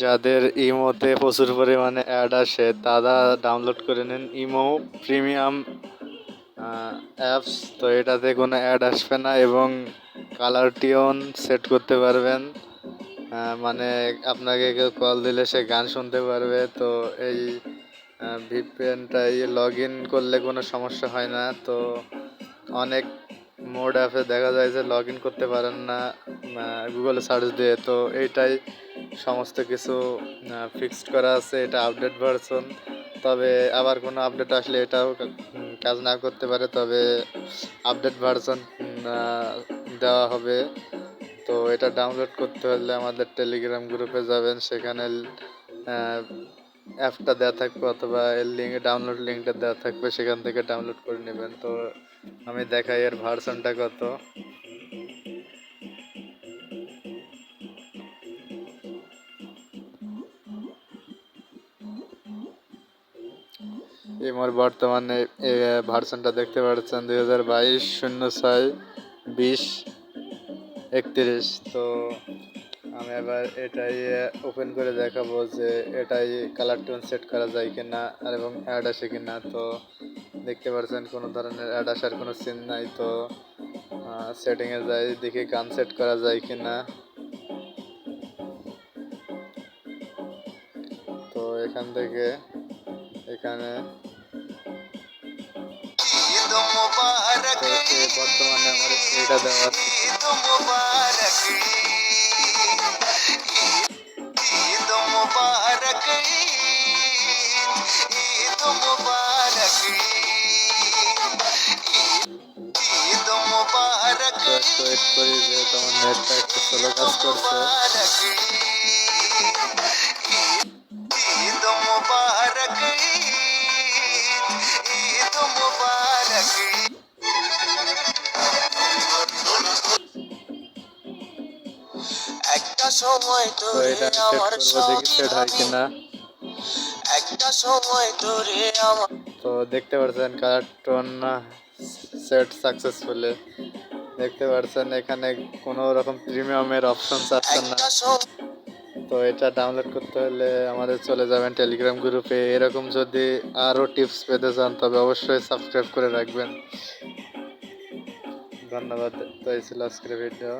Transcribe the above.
যাদের ইমোতে প্রচুর পরিমাণে অ্যাড আসে, তারা ডাউনলোড করে নিন ইমো প্রিমিয়াম অ্যাপস তো এটাতে কোনো অ্যাড আসবে না এবং কালার টিউন সেট করতে পারবেন। মানে আপনাকে কেউ কল দিলে সে গান শুনতে পারবে। তো এই ভিপিএনটাই লগ ইন করলে কোনো সমস্যা হয় না। তো অনেক মোড অ্যাপে দেখা যায় যে লগ ইন করতে পারেন না। গুগলে সার্চ দিয়ে তো এইটাই সমস্ত কিছু ফিক্সড করা আছে, এটা আপডেট ভার্সন তবে আবার কোনো আপডেট আসলে এটাও কাজ না করতে পারে, তবে আপডেট ভার্সন দেওয়া হবে। তো এটা ডাউনলোড করতে হলে আমাদের টেলিগ্রাম গ্রুপে যাবেন, সেখানে অ্যাপটা দেওয়া থাকবে অথবা এর লিঙ্ক ডাউনলোড লিঙ্কটা দেওয়া থাকবে, সেখান থেকে ডাউনলোড করে নেবেন। তো আমি দেখাই এর ভার্সনটা কত। এমর বর্তমানে ভার্সনটা দেখতে পাচ্ছেন দুই হাজার বাইশ, শূন্য ছয়, বিশ, একত্রিশ। তো আমি এবার এটাই ওপেন করে দেখাবো যে এটাই কালার টোন সেট করা যায় কিনা আর এবং অ্যাড আসে কিনা। তো দেখতে পাচ্ছেন কোনো ধরনের অ্যাড আসার কোনো সিন নাই। তো সেটিংয়ে যাই, দেখি গান সেট করা যায় কিনা। তো এখান থেকে, এখানে বর্তমানে আমার এটা দেওয়া আছে। ওয়েট করি যেহেতু আমার নেটটা একটু স্লো কাজ করছে। সময় তো এটা আমার দেখি সেট হয় কিনা। একটা সময় তোরে আমার তো দেখতে পাচ্ছেন কার্টুন সেট সাকসেসফুলি দেখতে পাচ্ছেন এখানে কোনো রকম প্রিমিয়ামের অপশন আসছে না। তো এটা ডাউনলোড করতে হলে আমাদের চলে যাবেন টেলিগ্রাম গ্রুপে এরকম যদি আরও টিপস পেতে চান তবে অবশ্যই সাবস্ক্রাইব করে রাখবেন। ধন্যবাদ তো এই ছিল আজকের ভিডিও